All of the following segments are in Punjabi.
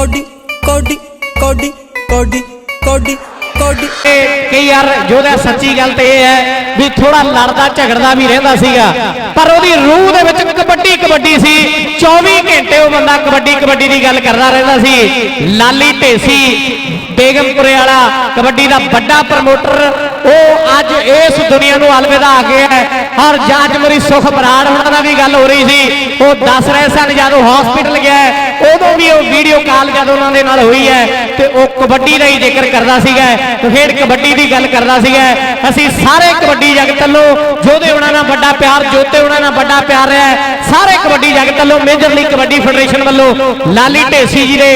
ਕੋਡੀ ਕੋਡੀ ਕੋਡੀ ਕੋਡੀ ਕੋਡੀ ਕੋਡੀ। ਕਿ ਯਾਰ ਜੋਦਾ ਸੱਚੀ ਗੱਲ ਤੇ ਇਹ ਹੈ ਵੀ ਥੋੜਾ ਲੜਦਾ, ਝਗੜਦਾ ਵੀ ਰਹਿੰਦਾ ਸੀਗਾ। ਪਰ ਉਹਦੀ ਰੂਹ ਦੇ ਵਿੱਚ ਕਬੱਡੀ ਕਬੱਡੀ ਸੀ। 24 ਘੰਟੇ ਉਹ ਬੰਦਾ ਕਬੱਡੀ ਕਬੱਡੀ ਦੀ ਗੱਲ ਕਰਦਾ ਰਹਿੰਦਾ ਸੀ। ਲਾਲੀ ਢੇਸੀ, ਬੇਗਮਪੁਰੇ ਵਾਲਾ ਕਬੱਡੀ ਦਾ ਵੱਡਾ ਪ੍ਰਮੋਟਰ, ਉਹ ਅੱਜ ਇਸ ਦੁਨੀਆ ਨੂੰ ਅਲਵਿਦਾ ਆ ਗਿਆ ਹੈ। ਔਰ ਜੱਜ ਮੇਰੀ ਸੁਖ ਬਰਾੜ ਉਹਨਾਂ ਦਾ ਵੀ ਗੱਲ ਹੋ ਰਹੀ ਸੀ। ਉਹ ਦੱਸ ਰਹੇ ਸਨ, ਜਦੋਂ ਹਸਪੀਟਲ ਗਿਆ ਉਦੋਂ ਵੀ ਉਹ ਵੀਡੀਓ ਕਾਲ ਜਦ ਉਹਨਾਂ ਦੇ ਨਾਲ ਹੋਈ ਹੈ ਤੇ ਉਹ ਕਬੱਡੀ ਦਾ ਹੀ ਜ਼ਿਕਰ ਕਰਦਾ ਸੀਗਾ, ਤੇ ਖੇਡ ਕਬੱਡੀ ਦੀ ਗੱਲ ਕਰਦਾ ਸੀਗਾ। ਅਸੀਂ ਸਾਰੇ ਕਬੱਡੀ ਜਗਤ ਵੱਲੋਂ ਜੋਧੇ ਉਹਨਾਂ ਨਾਲ ਵੱਡਾ ਪਿਆਰ ਜੋਤੇ ਉਹਨਾਂ ਨਾਲ ਵੱਡਾ ਪਿਆਰ ਰਿਹਾ ਹੈ। ਸਾਰੇ ਕਬੱਡੀ ਜਗਤ ਵੱਲੋਂ ਮੇਜਰ ਲੀਗ ਕਬੱਡੀ ਫੈਡਰੇਸ਼ਨ ਵੱਲੋਂ ਲਾਲੀ ਢੇਸੀ ਜੀ ਦੇ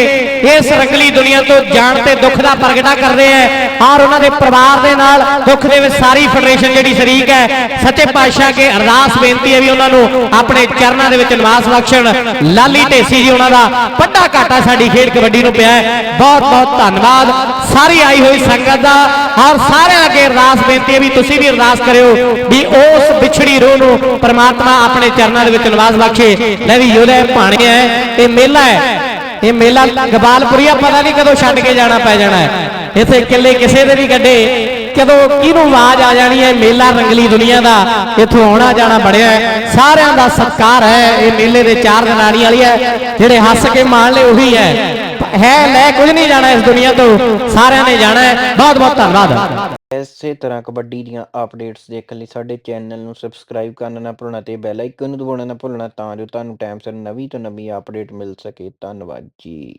ਇਸ ਰੰਗਲੀ ਦੁਨੀਆ ਤੋਂ ਜਾਣ ਤੇ ਦੁੱਖ ਦਾ ਪ੍ਰਗਟਾ ਕਰਦੇ ਹੈ। ਔਰ ਉਹਨਾਂ ਦੇ ਪਰਿਵਾਰ ਦੇ ਨਾਲ ਦੁੱਖ ਦੇ ਵਿੱਚ ਸਾਰੀ ਫੈਡਰੇਸ਼ਨ ਜਿਹੜੀ ਸ਼ਰੀਕ ਹੈ, ਸੱਚੇ ਪਾਤਸ਼ਾਹ ਕੇ ਅਰਦਾਸ ਬੇਨਤੀ ਹੈ ਵੀ ਉਹਨਾਂ ਨੂੰ ਆਪਣੇ ਚਰਨਾਂ ਦੇ ਵਿੱਚ ਨਿਵਾਸ ਬਖਸ਼ਣ। ਲਾਲੀ ਢੇਸੀ ਜੀ ਉਹਨਾਂ ਦਾ ਵੱਡਾ ਘਾਟਾ ਸਾਡੀ ਖੇਡ ਕਬੱਡੀ ਨੂੰ ਪਿਆ ਬਹੁਤ ਬਹੁਤ ਧੰਨਵਾਦ। ਸਾਰੀ ਆਈ ਹੋਈ ਸੰਗਤ ਦਾ। ਔਰ ਸਾਰਿਆਂ ਅੱਗੇ ਅਰਦਾਸ ਬੇਨਤੀ ਹੈ ਵੀ ਤੁਸੀਂ ਵੀ ਅਰਦਾਸ ਕਰਿਓ ਵੀ ਉਸ ਵਿਛੜੀ ਰੂਹ ਨੂੰ ਪਰਮਾਤਮਾ ਆਪਣੇ ਚਰਨਾਂ ਦੇ ਵਿੱਚ ਨਿਵਾਸ ਬਖਸ਼ੇ ਲੈ ਵੀ ਯੋਧੇ ਭਾਣੇ ਹੈ, ਇਹ ਮੇਲਾ ਹੈ। ਇਹ ਮੇਲਾ ਗਵਾਲਪੁਰੀਆ ਪਤਾ ਨਹੀਂ ਕਦੋਂ ਛੱਡ ਕੇ ਜਾਣਾ, ਪੈ ਜਾਣਾ ਹੈ। ਇੱਥੇ ਕਿੱਲੇ ਕਿਸੇ ਦੇ ਵੀ ਗੱਡੇ ਕਦੋਂ ਕਿਹਨੂੰ ਆਵਾਜ਼ ਆ ਜਾਣੀ ਹੈ, ਮੇਲਾ ਰੰਗਲੀ ਦੁਨੀਆ ਦਾ, ਇੱਥੋਂ ਆਉਣਾ ਜਾਣਾ ਬੜਿਆ ਸਾਰਿਆਂ ਦਾ ਸਤਿਕਾਰ ਹੈ, ਇਹ ਮੇਲੇ ਦੇ ਚਾਰ ਦਿਨਾੜੀ ਵਾਲੀ ਹੈ, ਜਿਹੜੇ ਹੱਸ ਕੇ ਮਾਣ ਲੈ ਉਹੀ ਹੈ। ਹੈ ਲੈ ਕੁਝ ਨਹੀਂ ਜਾਣਾ ਇਸ ਦੁਨੀਆ ਤੋਂ, ਸਾਰਿਆਂ ਨੇ ਜਾਣਾ ਹੈ। ਬਹੁਤ ਬਹੁਤ ਧੰਨਵਾਦ। ਇਸੇ ਤਰ੍ਹਾਂ ਕਬੱਡੀ ਦੀਆਂ ਅਪਡੇਟਸ ਦੇਖਣ ਲਈ ਸਾਡੇ ਚੈਨਲ ਨੂੰ ਸਬਸਕ੍ਰਾਈਬ ਕਰਨਾ ਨਾ ਭੁੱਲਣਾ ਤੇ ਬੈਲ ਆਈਕਨ ਨੂੰ ਦਬਾਉਣਾ ਨਾ ਭੁੱਲਣਾ ਤਾਂ ਜੋ ਤੁਹਾਨੂੰ ਟਾਈਮ ਸਿਰ ਨਵੀਂ ਤੋਂ ਨਵੀਂ ਅਪਡੇਟ ਮਿਲ ਸਕੇ। ਧੰਨਵਾਦ ਜੀ।